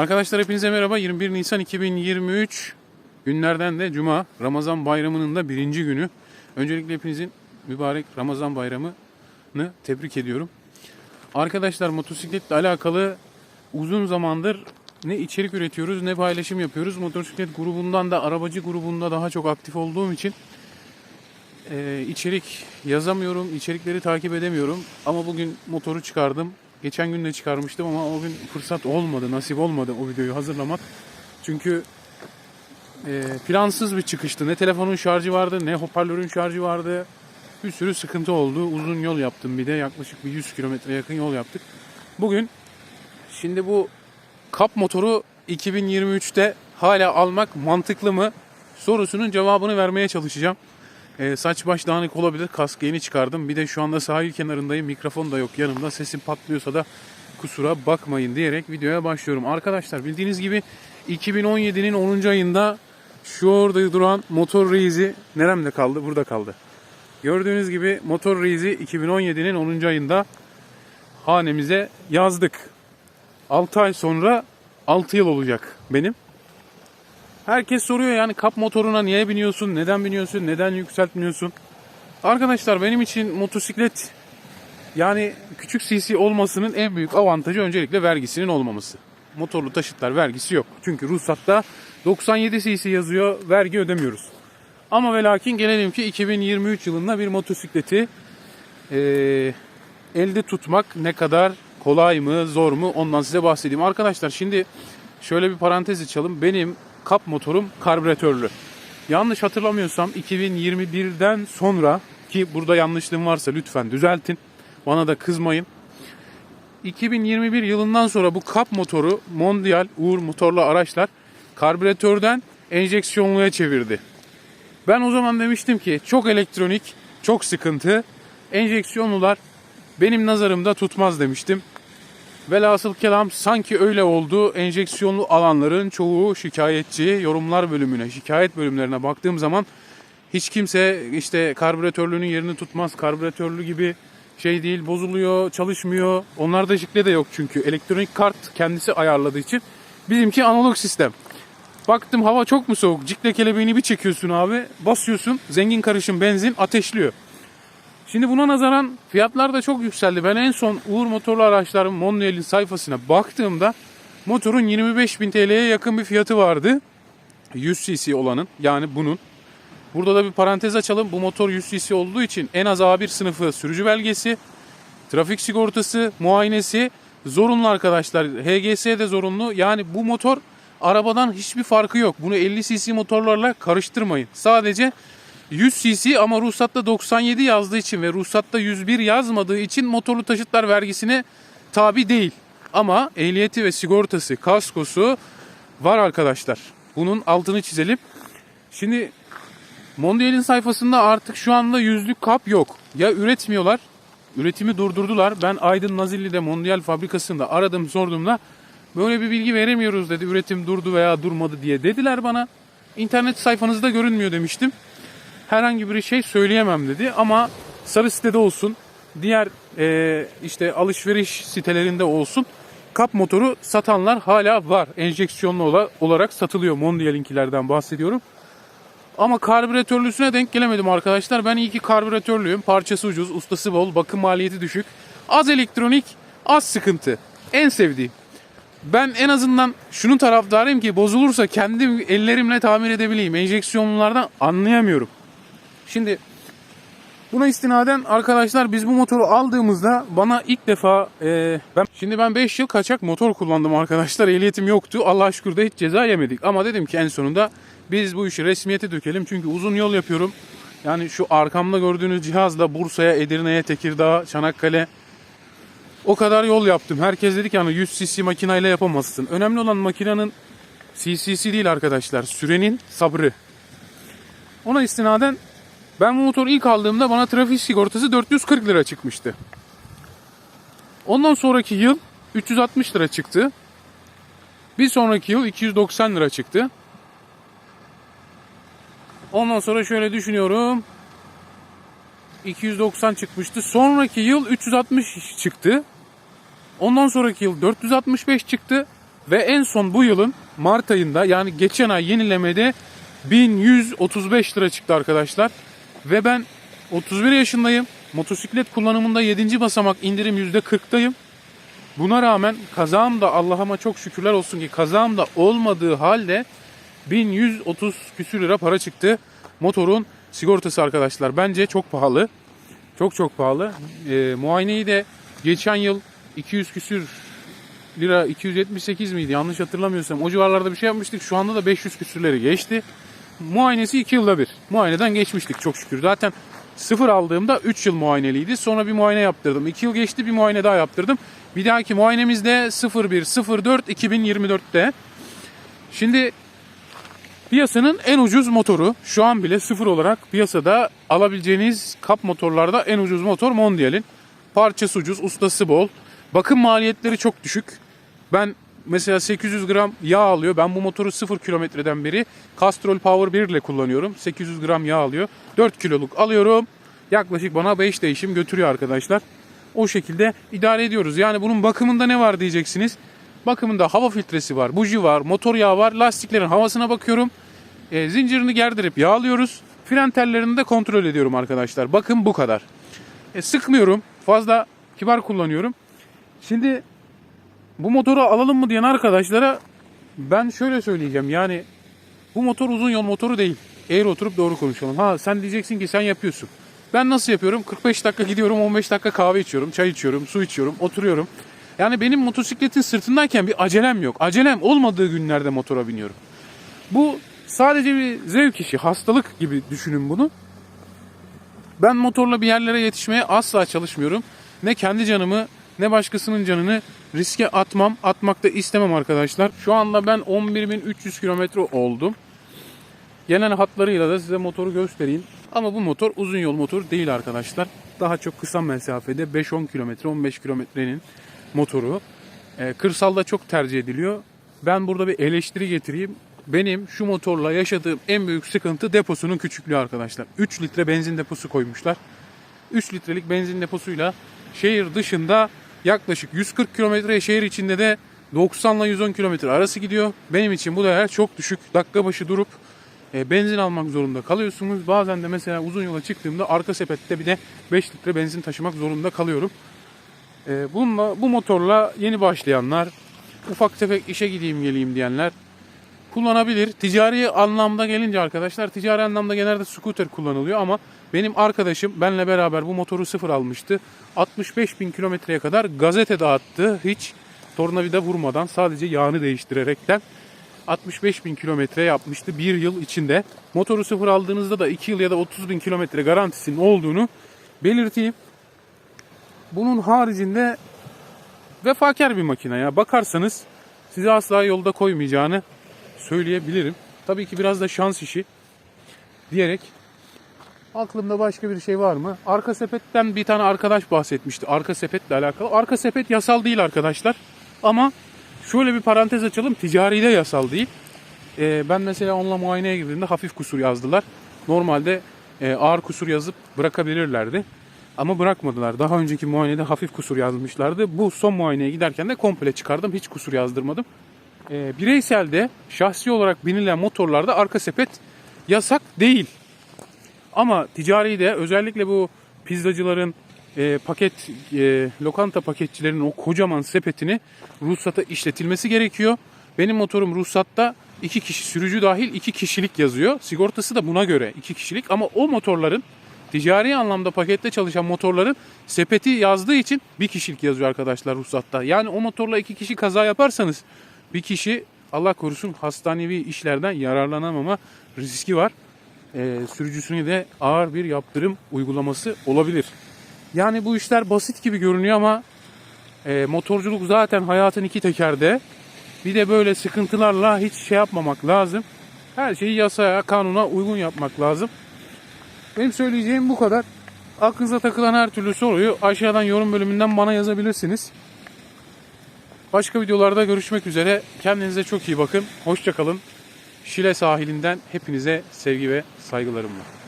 Arkadaşlar hepinize merhaba. 21 Nisan 2023 günlerden de Cuma. Ramazan bayramının da birinci günü. Öncelikle hepinizin mübarek Ramazan bayramını tebrik ediyorum. Arkadaşlar motosikletle alakalı uzun zamandır ne içerik üretiyoruz ne paylaşım yapıyoruz. Motosiklet grubundan da arabacı grubunda daha çok aktif olduğum için içerik yazamıyorum, içerikleri takip edemiyorum. Ama bugün motoru çıkardım. Geçen gün de çıkarmıştım ama o gün fırsat olmadı, nasip olmadı o videoyu hazırlamak. Çünkü e, plansız bir çıkıştı. Ne telefonun şarjı vardı, ne hoparlörün şarjı vardı. Bir sürü sıkıntı oldu. Uzun yol yaptım bir de. Yaklaşık bir 100 kilometre yakın yol yaptık. Bugün şimdi bu kap motoru 2023'te hala almak mantıklı mı sorusunun cevabını vermeye çalışacağım. Ee, saç baş dağınık olabilir. Kask yeni çıkardım. Bir de şu anda sahil kenarındayım. Mikrofon da yok yanımda. Sesim patlıyorsa da kusura bakmayın diyerek videoya başlıyorum. Arkadaşlar bildiğiniz gibi 2017'nin 10. ayında şu orada duran motor reizi neremde kaldı? Burada kaldı. Gördüğünüz gibi motor reizi 2017'nin 10. ayında hanemize yazdık. 6 ay sonra 6 yıl olacak benim. Herkes soruyor yani kap motoruna niye biniyorsun, neden biniyorsun, neden yükseltmiyorsun? Arkadaşlar benim için motosiklet yani küçük CC olmasının en büyük avantajı öncelikle vergisinin olmaması. Motorlu taşıtlar vergisi yok. Çünkü ruhsatta 97 cc yazıyor, vergi ödemiyoruz. Ama ve lakin gelelim ki 2023 yılında bir motosikleti eee, elde tutmak ne kadar kolay mı, zor mu ondan size bahsedeyim. Arkadaşlar şimdi şöyle bir parantez açalım. Benim kap motorum karbüratörlü. Yanlış hatırlamıyorsam 2021'den sonra ki burada yanlışlığım varsa lütfen düzeltin. Bana da kızmayın. 2021 yılından sonra bu kap motoru Mondial Uğur motorlu araçlar karbüratörden enjeksiyonluya çevirdi. Ben o zaman demiştim ki çok elektronik, çok sıkıntı. Enjeksiyonlular benim nazarımda tutmaz demiştim. Velhasıl kelam sanki öyle oldu. Enjeksiyonlu alanların çoğu şikayetçi. Yorumlar bölümüne, şikayet bölümlerine baktığım zaman hiç kimse işte karbüratörlüğünün yerini tutmaz. Karbüratörlü gibi şey değil, bozuluyor, çalışmıyor. Onlarda jikle de yok çünkü. Elektronik kart kendisi ayarladığı için. Bizimki analog sistem. Baktım hava çok mu soğuk? Cikle kelebeğini bir çekiyorsun abi. Basıyorsun. Zengin karışım benzin ateşliyor. Şimdi buna nazaran fiyatlar da çok yükseldi. Ben en son Uğur motorlu araçların Mondial'in sayfasına baktığımda motorun 25.000 TL'ye yakın bir fiyatı vardı. 100 cc olanın yani bunun. Burada da bir parantez açalım. Bu motor 100 cc olduğu için en az A1 sınıfı sürücü belgesi, trafik sigortası, muayenesi zorunlu arkadaşlar. HGS de zorunlu. Yani bu motor arabadan hiçbir farkı yok. Bunu 50 cc motorlarla karıştırmayın. Sadece 100 cc ama ruhsatta 97 yazdığı için ve ruhsatta 101 yazmadığı için motorlu taşıtlar vergisine tabi değil. Ama ehliyeti ve sigortası, kaskosu var arkadaşlar. Bunun altını çizelim. Şimdi Mondial'in sayfasında artık şu anda yüzlük kap yok. Ya üretmiyorlar, üretimi durdurdular. Ben Aydın Nazilli'de Mondial fabrikasında aradım sorduğumda böyle bir bilgi veremiyoruz dedi. Üretim durdu veya durmadı diye dediler bana. İnternet sayfanızda görünmüyor demiştim herhangi bir şey söyleyemem dedi. Ama sarı sitede olsun, diğer e, işte alışveriş sitelerinde olsun kap motoru satanlar hala var. Enjeksiyonlu ola- olarak satılıyor. Mondial'inkilerden bahsediyorum. Ama karbüratörlüsüne denk gelemedim arkadaşlar. Ben iyi ki karbüratörlüyüm. Parçası ucuz, ustası bol, bakım maliyeti düşük. Az elektronik, az sıkıntı. En sevdiğim. Ben en azından şunun taraftarıyım ki bozulursa kendim ellerimle tamir edebileyim. Enjeksiyonlulardan anlayamıyorum. Şimdi buna istinaden arkadaşlar biz bu motoru aldığımızda bana ilk defa e, ben şimdi ben 5 yıl kaçak motor kullandım arkadaşlar. Ehliyetim yoktu. Allah'a şükür de hiç ceza yemedik. Ama dedim ki en sonunda biz bu işi resmiyete dökelim. Çünkü uzun yol yapıyorum. Yani şu arkamda gördüğünüz cihazla Bursa'ya, Edirne'ye, Tekirdağ, Çanakkale o kadar yol yaptım. Herkes dedi ki hani 100 cc makineyle yapamazsın. Önemli olan makinenin cc'si değil arkadaşlar. Sürenin sabrı. Ona istinaden ben bu motoru ilk aldığımda bana trafik sigortası 440 lira çıkmıştı. Ondan sonraki yıl 360 lira çıktı. Bir sonraki yıl 290 lira çıktı. Ondan sonra şöyle düşünüyorum. 290 çıkmıştı. Sonraki yıl 360 çıktı. Ondan sonraki yıl 465 çıktı. Ve en son bu yılın Mart ayında yani geçen ay yenilemede 1135 lira çıktı arkadaşlar. Ve ben 31 yaşındayım. Motosiklet kullanımında 7. basamak indirim %40'tayım. Buna rağmen kazağım da Allah'ıma çok şükürler olsun ki kazağım da olmadığı halde 1130 küsür lira para çıktı. Motorun sigortası arkadaşlar. Bence çok pahalı. Çok çok pahalı. Ee, muayeneyi de geçen yıl 200 küsür lira 278 miydi yanlış hatırlamıyorsam o civarlarda bir şey yapmıştık. Şu anda da 500 küsürleri geçti. Muayenesi 2 yılda bir. Muayeneden geçmiştik çok şükür. Zaten sıfır aldığımda 3 yıl muayeneliydi. Sonra bir muayene yaptırdım. 2 yıl geçti bir muayene daha yaptırdım. Bir dahaki muayenemiz de 01 04 2024'te. Şimdi Piyasanın en ucuz motoru şu an bile sıfır olarak piyasada alabileceğiniz kap motorlarda en ucuz motor Mondial'in. Parçası ucuz, ustası bol. Bakım maliyetleri çok düşük. Ben mesela 800 gram yağ alıyor. Ben bu motoru 0 kilometreden beri Castrol Power 1 ile kullanıyorum. 800 gram yağ alıyor. 4 kiloluk alıyorum. Yaklaşık bana 5 değişim götürüyor arkadaşlar. O şekilde idare ediyoruz. Yani bunun bakımında ne var diyeceksiniz. Bakımında hava filtresi var, buji var, motor yağı var. Lastiklerin havasına bakıyorum. E, zincirini gerdirip yağlıyoruz. Fren tellerini de kontrol ediyorum arkadaşlar. Bakın bu kadar. E, sıkmıyorum. Fazla kibar kullanıyorum. Şimdi bu motoru alalım mı diyen arkadaşlara ben şöyle söyleyeceğim. Yani bu motor uzun yol motoru değil. Eğer oturup doğru konuşalım. Ha sen diyeceksin ki sen yapıyorsun. Ben nasıl yapıyorum? 45 dakika gidiyorum, 15 dakika kahve içiyorum, çay içiyorum, su içiyorum, oturuyorum. Yani benim motosikletin sırtındayken bir acelem yok. Acelem olmadığı günlerde motora biniyorum. Bu sadece bir zevk işi, hastalık gibi düşünün bunu. Ben motorla bir yerlere yetişmeye asla çalışmıyorum. Ne kendi canımı ne başkasının canını riske atmam, atmak da istemem arkadaşlar. Şu anda ben 11.300 kilometre oldum. Gelen hatlarıyla da size motoru göstereyim. Ama bu motor uzun yol motoru değil arkadaşlar. Daha çok kısa mesafede 5-10 kilometre, 15 kilometrenin motoru. Ee, kırsalda çok tercih ediliyor. Ben burada bir eleştiri getireyim. Benim şu motorla yaşadığım en büyük sıkıntı deposunun küçüklüğü arkadaşlar. 3 litre benzin deposu koymuşlar. 3 litrelik benzin deposuyla şehir dışında yaklaşık 140 kilometre şehir içinde de 90 ile 110 kilometre arası gidiyor. Benim için bu değer çok düşük. Dakika başı durup e, benzin almak zorunda kalıyorsunuz. Bazen de mesela uzun yola çıktığımda arka sepette bir de 5 litre benzin taşımak zorunda kalıyorum. E, bununla, bu motorla yeni başlayanlar, ufak tefek işe gideyim geleyim diyenler kullanabilir. Ticari anlamda gelince arkadaşlar ticari anlamda genelde scooter kullanılıyor ama benim arkadaşım benle beraber bu motoru sıfır almıştı. 65 bin kilometreye kadar gazete dağıttı. Hiç tornavida vurmadan sadece yağını değiştirerekten 65 bin kilometre yapmıştı bir yıl içinde. Motoru sıfır aldığınızda da 2 yıl ya da 30 bin kilometre garantisinin olduğunu belirteyim. Bunun haricinde vefakar bir makine ya. Bakarsanız sizi asla yolda koymayacağını söyleyebilirim. Tabii ki biraz da şans işi diyerek aklımda başka bir şey var mı? Arka sepetten bir tane arkadaş bahsetmişti. Arka sepetle alakalı. Arka sepet yasal değil arkadaşlar. Ama şöyle bir parantez açalım. Ticari de yasal değil. Ee, ben mesela onunla muayeneye girdiğimde hafif kusur yazdılar. Normalde e, ağır kusur yazıp bırakabilirlerdi. Ama bırakmadılar. Daha önceki muayenede hafif kusur yazmışlardı. Bu son muayeneye giderken de komple çıkardım. Hiç kusur yazdırmadım. E, bireyselde şahsi olarak binilen motorlarda arka sepet yasak değil. Ama ticari de özellikle bu pizzacıların e, paket e, lokanta paketçilerin o kocaman sepetini ruhsata işletilmesi gerekiyor. Benim motorum ruhsatta iki kişi sürücü dahil iki kişilik yazıyor. Sigortası da buna göre iki kişilik ama o motorların ticari anlamda pakette çalışan motorların sepeti yazdığı için bir kişilik yazıyor arkadaşlar ruhsatta. Yani o motorla iki kişi kaza yaparsanız bir kişi Allah korusun hastanevi işlerden yararlanamama riski var. Ee, sürücüsüne de ağır bir yaptırım uygulaması olabilir. Yani bu işler basit gibi görünüyor ama e, motorculuk zaten hayatın iki tekerde. Bir de böyle sıkıntılarla hiç şey yapmamak lazım. Her şeyi yasaya, kanuna uygun yapmak lazım. Benim söyleyeceğim bu kadar. Aklınıza takılan her türlü soruyu aşağıdan yorum bölümünden bana yazabilirsiniz. Başka videolarda görüşmek üzere. Kendinize çok iyi bakın. Hoşçakalın. Şile sahilinden hepinize sevgi ve saygılarımla.